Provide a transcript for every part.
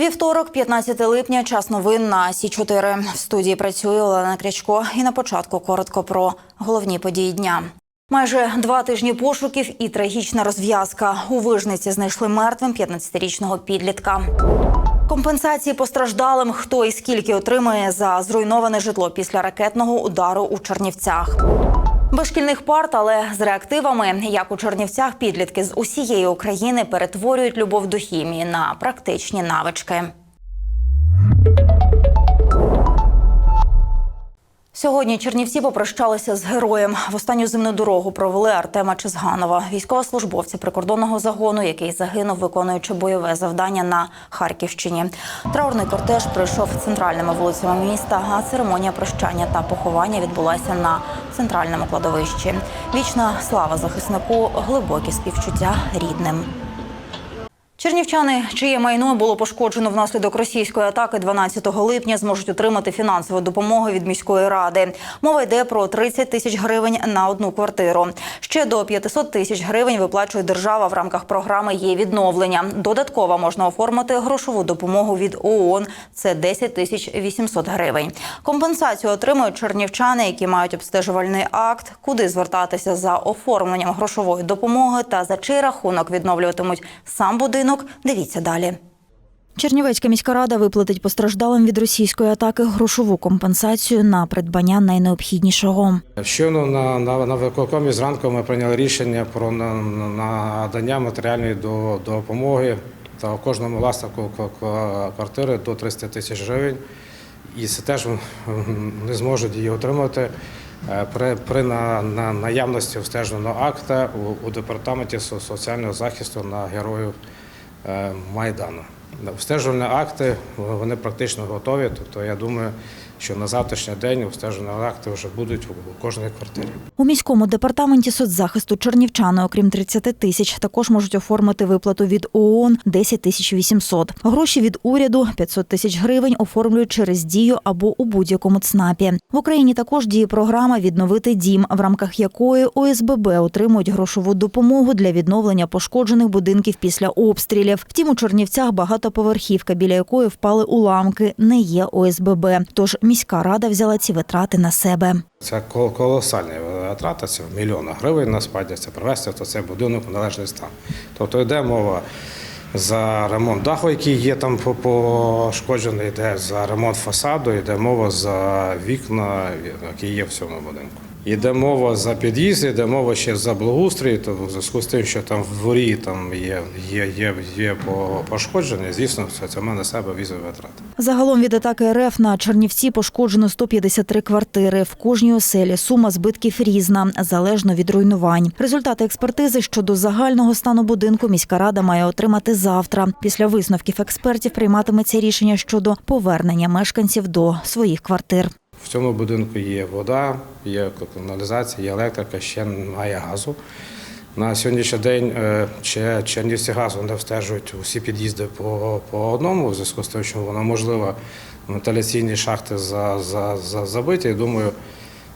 Вівторок, 15 липня, час новин на Сі 4 В студії працює Олена Крячко. І на початку коротко про головні події дня. Майже два тижні пошуків і трагічна розв'язка. У вижниці знайшли мертвим 15-річного підлітка. Компенсації постраждалим, хто і скільки отримає за зруйноване житло після ракетного удару у Чернівцях. Без шкільних парт, але з реактивами, як у Чернівцях, підлітки з усієї України перетворюють любов до хімії на практичні навички. Сьогодні Чернівці попрощалися з героєм. В останню земну дорогу провели Артема Чизганова, військовослужбовця прикордонного загону, який загинув, виконуючи бойове завдання на Харківщині. Траурний кортеж пройшов центральними вулицями міста. А церемонія прощання та поховання відбулася на центральному кладовищі. Вічна слава захиснику, глибокі співчуття рідним. Чернівчани, чиє майно було пошкоджено внаслідок російської атаки 12 липня, зможуть отримати фінансову допомогу від міської ради. Мова йде про 30 тисяч гривень на одну квартиру. Ще до 500 тисяч гривень виплачує держава в рамках програми є відновлення. Додатково можна оформити грошову допомогу від ООН. Це 10 тисяч 800 гривень. Компенсацію отримують чернівчани, які мають обстежувальний акт, куди звертатися за оформленням грошової допомоги та за чий рахунок відновлюватимуть сам будинок. Дивіться далі. Чернівецька міська рада виплатить постраждалим від російської атаки грошову компенсацію на придбання найнеобхіднішого. Щойно на, на, на виконкомі зранку ми прийняли рішення про на- на- надання матеріальної до- допомоги та кожному власнику квартири до 300 тисяч гривень. І це теж не зможуть її отримати е, при, при на, на наявності обстеженого акта у, у департаменті соціального захисту на героїв Майдану. Обстежувальні акти вони практично готові. Тобто я думаю, що на завтрашній день обстежувальні акти вже будуть у кожній квартирі. У міському департаменті соцзахисту чернівчани, окрім 30 тисяч, також можуть оформити виплату від ООН 10 тисяч 800. Гроші від уряду 500 тисяч гривень оформлюють через дію або у будь-якому ЦНАПі. В Україні також діє програма Відновити дім, в рамках якої ОСББ отримують грошову допомогу для відновлення пошкоджених будинків після обстрілів. Втім, у Чернівцях багатоповерхівка, біля якої впали уламки, не є ОСББ. Тож міська рада взяла ці витрати на себе. Це кол- колосальні витрати, це в мільйонах гривень нас падяться, привезти то це будинок в належний стан. Тобто йде мова за ремонт даху, який є там пошкоджений, йде за ремонт фасаду, йде мова за вікна, які є в цьому будинку. Йде мова за під'їзд, йде мова ще за благоустрій, то в зв'язку з тим, що там в дворі там є, є, є, є по- пошкодження, звісно, це, це ми на себе візові витрати. Загалом від атаки РФ на Чернівці пошкоджено 153 квартири. В кожній оселі сума збитків різна, залежно від руйнувань. Результати експертизи щодо загального стану будинку міська рада має отримати завтра. Після висновків експертів прийматиметься рішення щодо повернення мешканців до своїх квартир. В цьому будинку є вода, є каналізація, є електрика, ще немає газу. На сьогоднішній день е, ще Чернівці газу не встежують усі під'їзди по, по одному, в зв'язку з тим, що воно можливо вентиляційні шахти за, за, за, забиті. І думаю,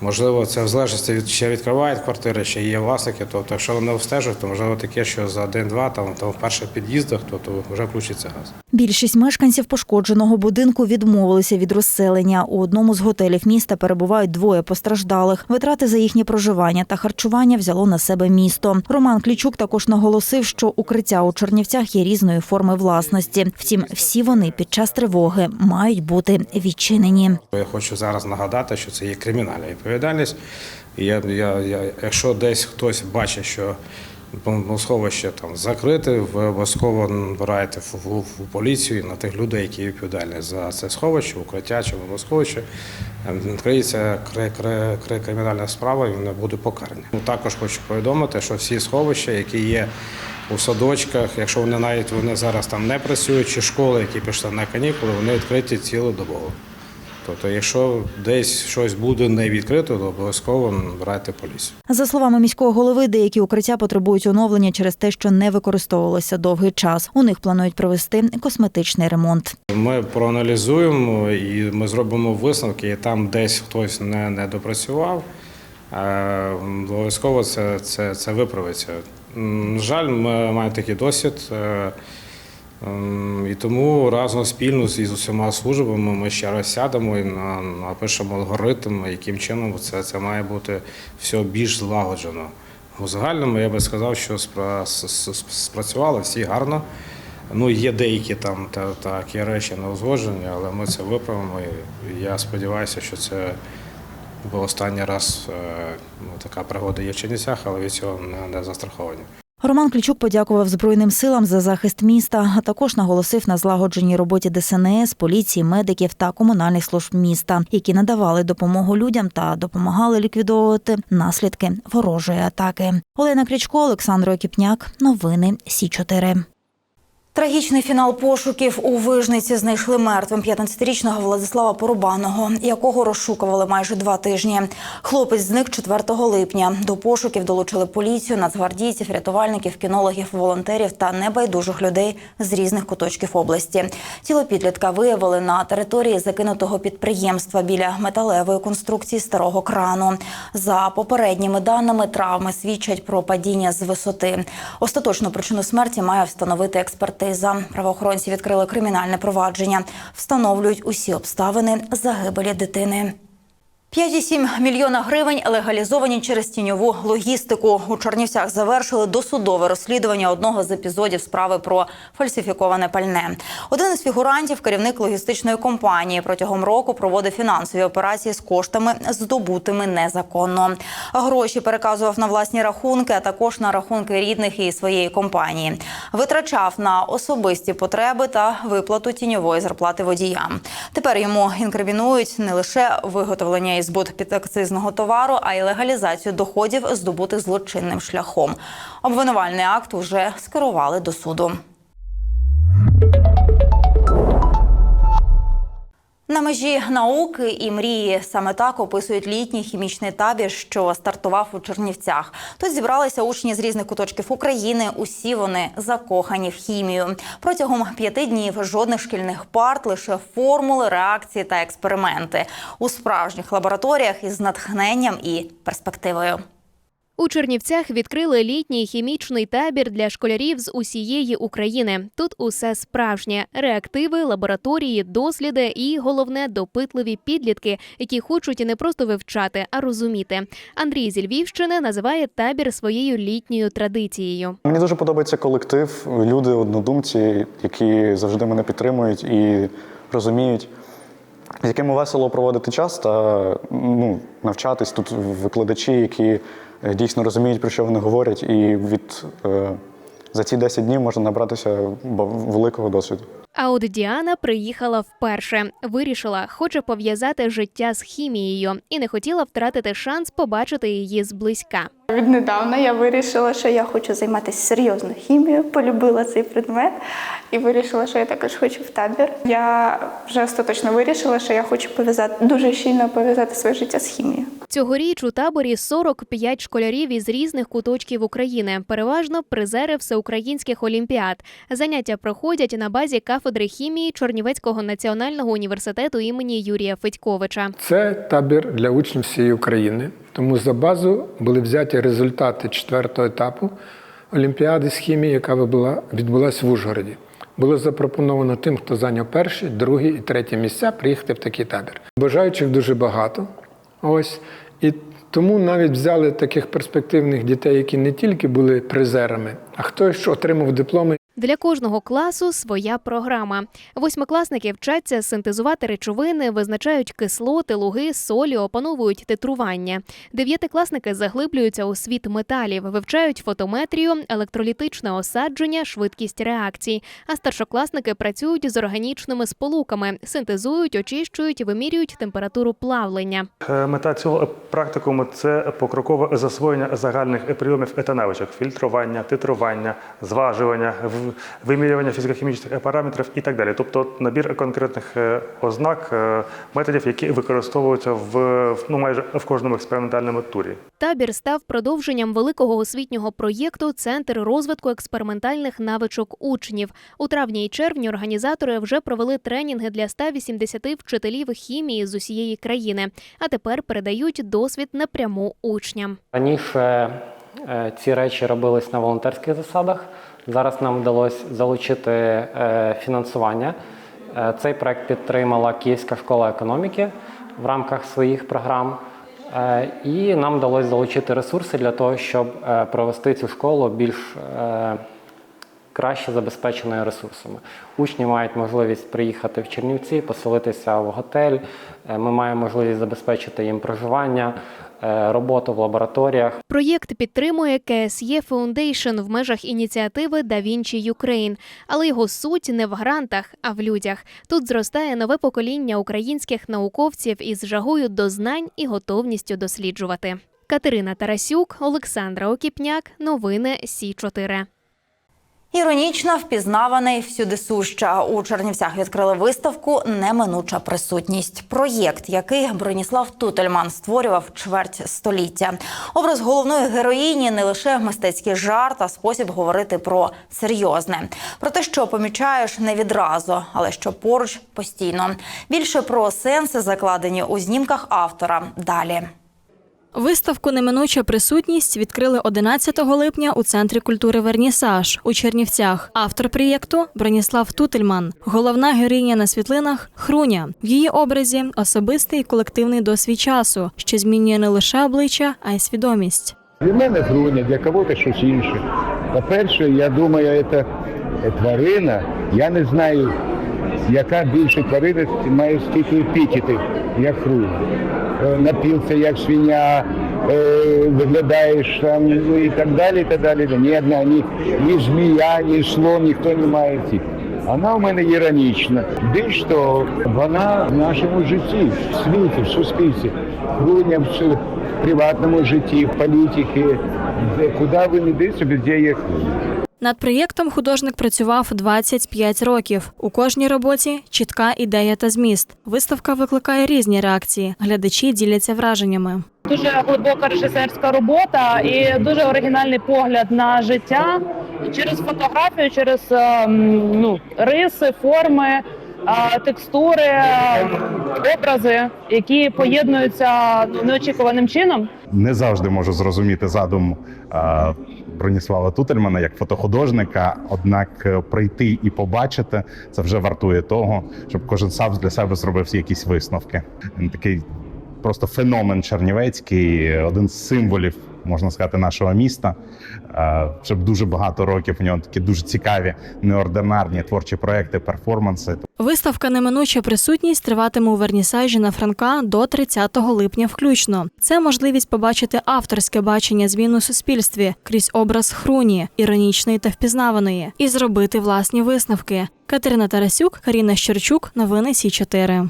можливо, це в залежності від ще відкривають квартири, ще є власники. Тобто, якщо вони встежують, то можливо таке, що за день-два там, там в перших під'їздах, то, то вже включиться газ. Більшість мешканців пошкодженого будинку відмовилися від розселення. У одному з готелів міста перебувають двоє постраждалих. Витрати за їхнє проживання та харчування взяло на себе місто. Роман Клічук також наголосив, що укриття у Чернівцях є різної форми власності. Втім, всі вони під час тривоги мають бути відчинені. Я хочу зараз нагадати, що це є кримінальна відповідальність. Я, я, я, якщо десь хтось бачить, що бомбосховище там закрите, ви обов'язково набираєте в, поліцію на тих людей, які відповідальні за це сховище, укриття чи бомбосховище. Ем, Відкриється кри, кри, кри, кримінальна справа і вони будуть покарані. Ну, Також хочу повідомити, що всі сховища, які є у садочках, якщо вони навіть вони зараз там не працюють, чи школи, які пішли на канікули, вони відкриті цілодобово. Тобто, якщо десь щось буде не відкрито, то обов'язково набирайте поліцію. За словами міського голови, деякі укриття потребують оновлення через те, що не використовувалося довгий час. У них планують провести косметичний ремонт. Ми проаналізуємо і ми зробимо висновки, і там десь хтось не, не допрацював. е, Обов'язково це, це, це виправиться. Жаль, ми маємо такий досвід. Ем, І тому разом спільно з усіма службами ми ще раз сядемо і напишемо алгоритм, яким чином це, це має бути все більш злагоджено. У загальному я би сказав, що спрацювали всі гарно. Ну, є деякі там та, такі речі не узгоджені, але ми це виправимо. І я сподіваюся, що це бо останній раз е, ну, така пригода є в Чернівцях, але від цього не, не застраховані. Роман Ключук подякував Збройним силам за захист міста, а також наголосив на злагодженій роботі ДСНС, поліції, медиків та комунальних служб міста, які надавали допомогу людям та допомагали ліквідовувати наслідки ворожої атаки. Олена Крічко, Олександр Окіпняк. Новини Сі 4 Трагічний фінал пошуків у Вижниці знайшли мертвим 15-річного Владислава Порубаного, якого розшукували майже два тижні. Хлопець зник 4 липня. До пошуків долучили поліцію, нацгвардійців, рятувальників, кінологів, волонтерів та небайдужих людей з різних куточків області. Тіло підлітка виявили на території закинутого підприємства біля металевої конструкції старого крану. За попередніми даними, травми свідчать про падіння з висоти. Остаточну причину смерті має встановити експертиза. Правоохоронці відкрили кримінальне провадження. Встановлюють усі обставини загибелі дитини. 5,7 мільйона гривень легалізовані через тіньову логістику. У Чернівцях завершили досудове розслідування одного з епізодів справи про фальсифіковане пальне. Один із фігурантів, керівник логістичної компанії, протягом року проводив фінансові операції з коштами, здобутими незаконно. Гроші переказував на власні рахунки, а також на рахунки рідних і своєї компанії. Витрачав на особисті потреби та виплату тіньової зарплати водіям. Тепер йому інкримінують не лише виготовлення і збут підакцизного товару, а й легалізацію доходів, здобутих злочинним шляхом. Обвинувальний акт уже скерували до суду. На межі науки і мрії саме так описують літній хімічний табір, що стартував у Чернівцях. Тут зібралися учні з різних куточків України. Усі вони закохані в хімію. Протягом п'яти днів жодних шкільних парт, лише формули, реакції та експерименти у справжніх лабораторіях із натхненням і перспективою. У Чернівцях відкрили літній хімічний табір для школярів з усієї України. Тут усе справжнє: реактиви, лабораторії, досліди і головне допитливі підлітки, які хочуть не просто вивчати, а розуміти. Андрій зі Львівщини називає табір своєю літньою традицією. Мені дуже подобається колектив, люди, однодумці, які завжди мене підтримують і розуміють, з якими весело проводити час та ну, навчатись тут викладачі, які дійсно розуміють, про що вони говорять, і від е, за ці 10 днів можна набратися великого досвіду. А от Діана приїхала вперше. Вирішила, хоче пов'язати життя з хімією і не хотіла втратити шанс побачити її зблизька. Віднедавна я вирішила, що я хочу займатися серйозно хімією, полюбила цей предмет і вирішила, що я також хочу в табір. Я вже остаточно вирішила, що я хочу пов'язати дуже щільно пов'язати своє життя з хімією. Цьогоріч у таборі 45 школярів із різних куточків України, переважно призери всеукраїнських олімпіад. Заняття проходять на базі кафедри хімії Чорнівецького національного університету імені Юрія Федьковича. Це табір для учнів всієї України. Тому за базу були взяті результати четвертого етапу Олімпіади з хімії, яка відбулася в Ужгороді. Було запропоновано тим, хто зайняв перші, другі і треті місця, приїхати в такий табір. Бажаючих дуже багато. Ось. І тому навіть взяли таких перспективних дітей, які не тільки були призерами, а хтось отримав дипломи Для кожного класу своя програма. Восьмикласники вчаться синтезувати речовини, визначають кислоти, луги, солі, опановують титрування. Дев'ятикласники заглиблюються у світ металів, вивчають фотометрію, електролітичне осадження, швидкість реакцій. А старшокласники працюють з органічними сполуками, синтезують, очищують, вимірюють температуру плавлення. Е, Мета цього практикуму це покрокове засвоєння загальних прийомів та навичок фільтрування, титрування, зважування, вимірювання фізико-хімічних параметрів і так далі. Тобто набір конкретних е, ознак, е, методів, які використовуються в ну майже в кожному експериментальному турі. Табір став продовженням великого освітнього проєкту Центр розвитку експериментальних навичок учнів. У травні і червні організатори вже провели тренінги для 180 вчителів хімії з усієї країни, а тепер передають досвід напряму учням. Раніше Ці речі робились на волонтерських засадах. Зараз нам вдалося залучити е, фінансування. Е, Цей проект підтримала Київська школа економіки в рамках своїх програм. Е, І нам вдалося залучити ресурси для того, щоб е, провести цю школу більш е, краще забезпеченою ресурсами. Учні мають можливість приїхати в Чернівці, поселитися в готель. Е, Ми маємо можливість забезпечити їм проживання, е, роботу в лабораторіях. Проєкт підтримує КСЄ Foundation в межах ініціативи Da Vinci Ukraine, але його суть не в грантах, а в людях. Тут зростає нове покоління українських науковців із жагою до знань і готовністю досліджувати. Катерина Тарасюк, Олександра Окіпняк. Новини Сі 4 Іронічна, впізнаваний, всюдисуща. У Чернівцях відкрили виставку Неминуча присутність. Проєкт, який Броніслав Тутельман створював чверть століття. Образ головної героїні не лише мистецький жарт, а спосіб говорити про серйозне, про те, що помічаєш не відразу, але що поруч постійно. Більше про сенси закладені у знімках автора. Далі. Виставку Неминуча присутність відкрили 11 липня у центрі культури Вернісаж у Чернівцях. Автор проєкту Броніслав Тутельман. Головна героїня на світлинах Хруня. В її образі особистий і колективний досвід часу, що змінює не лише обличчя, а й свідомість. Для мене груня, для кого-то щось інше. По-перше, я думаю, це тварина. Я не знаю, яка більше тварина має стільки епітетів, як груня. Е, Напівся, як свиня, е, виглядаєш там ну, і так далі. і так далі. Ні одна, ні, ні змія, ні слон, ніхто не має цих. Вона в мене іронічна. Більш того, вона в нашому житті, в світі, в суспільстві. В приватному житті, в політиці, де куди ви не дивитеся, везде є груня. Над проєктом художник працював 25 років. У кожній роботі чітка ідея та зміст. Виставка викликає різні реакції. Глядачі діляться враженнями. дуже глибока режисерська робота і дуже оригінальний погляд на життя через фотографію, через ем, ну, риси, форми, текстури, образи, які поєднуються ну, неочікуваним чином. не завжди можу зрозуміти задум Броніслава Тутельмана як фотохудожника. Однак е, прийти і побачити це вже вартує того, щоб кожен сам для себе зробив якісь висновки. Такий просто феномен чернівецький, один з символів. Можна сказати, нашого міста. Е, Вже дуже багато років у нього такі дуже цікаві, неординарні творчі проекти, перформанси. Виставка Неминуча присутність триватиме у вернісажі на Франка до 30 липня включно. Це можливість побачити авторське бачення змін у суспільстві крізь образ хруні, іронічної та впізнаваної, і зробити власні висновки. Катерина Тарасюк, Каріна Щерчук, новини Сі 4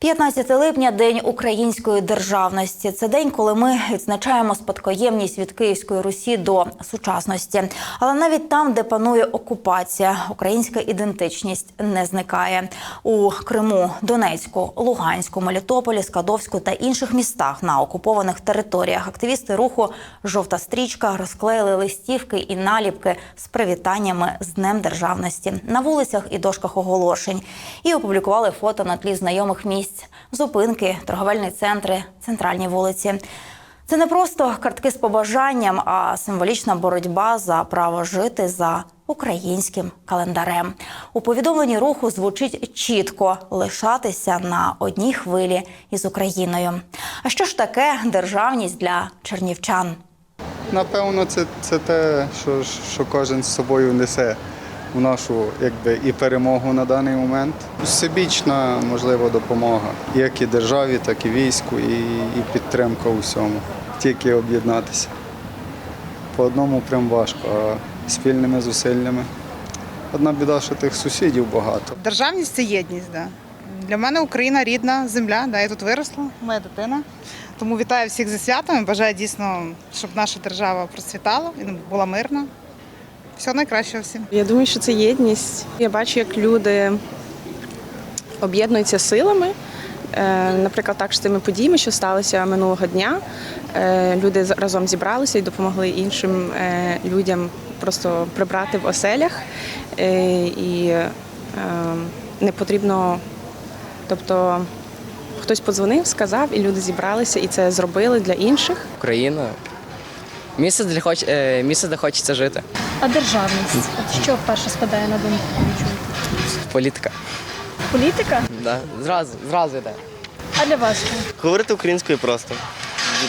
15 липня День української державності. Це день, коли ми відзначаємо спадкоємність від Київської Русі до сучасності. Але навіть там, де панує окупація, українська ідентичність не зникає. У Криму, Донецьку, Луганську, Мелітополі, Скадовську та інших містах на окупованих територіях активісти руху Жовта стрічка розклеїли листівки і наліпки з привітаннями з Днем Державності на вулицях і дошках оголошень і опублікували фото на тлі знайомих місць, зупинки, торговельні центри, центральні вулиці. Це не просто картки з побажанням, а символічна боротьба за право жити за українським календарем. У повідомленні руху звучить чітко лишатися на одній хвилі із Україною. А що ж таке державність для чернівчан? Напевно, це, це те, що, що кожен з собою несе в нашу якби, і перемогу на даний момент. Всебічна, можливо, допомога як і державі, так і війську, і, і підтримка у всьому. Тільки об'єднатися. По одному прям важко, а спільними зусиллями. Одна біда, що тих сусідів багато. Державність це єдність. Да. Для мене Україна рідна земля, да, я тут виросла, моя дитина. Тому вітаю всіх зі святом і бажаю дійсно, щоб наша держава процвітала і була мирна. Всього найкращого всім. Я думаю, що це єдність. Я бачу, як люди об'єднуються силами. Е, Наприклад, так з тими подіями, що сталися минулого дня. Е, Люди разом зібралися і допомогли іншим е, людям просто прибрати в оселях. І не потрібно, тобто хтось подзвонив, сказав, і люди зібралися і це зробили для інших. Україна Місце, де, хоч, е, місце, де хочеться жити. А державність? От що вперше спадає на думку? Політика. Політика? Да. Зразу, зразу йде. А для вас? що? Говорити українською просто.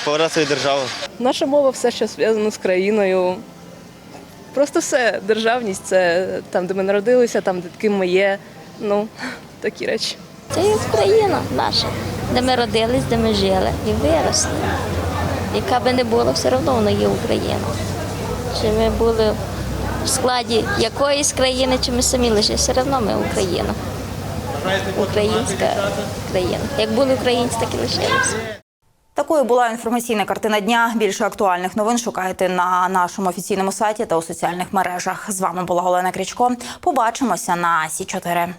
Поважати свою державу. Наша мова все, що зв'язано з країною. Просто все. Державність це там, де ми народилися, там, де ким ми є. Ну, такі речі. Це є Україна наша, де ми родились, де ми жили і виросли. Яка би не була, все одно вона є Україна. Чи ми були в складі якоїсь країни, чи ми самі лише, все одно ми Україна. Українська країна. Як були українці, так і лишилися. Такою була інформаційна картина дня. Більше актуальних новин шукайте на нашому офіційному сайті та у соціальних мережах. З вами була Олена Крічко. Побачимося на Сі 4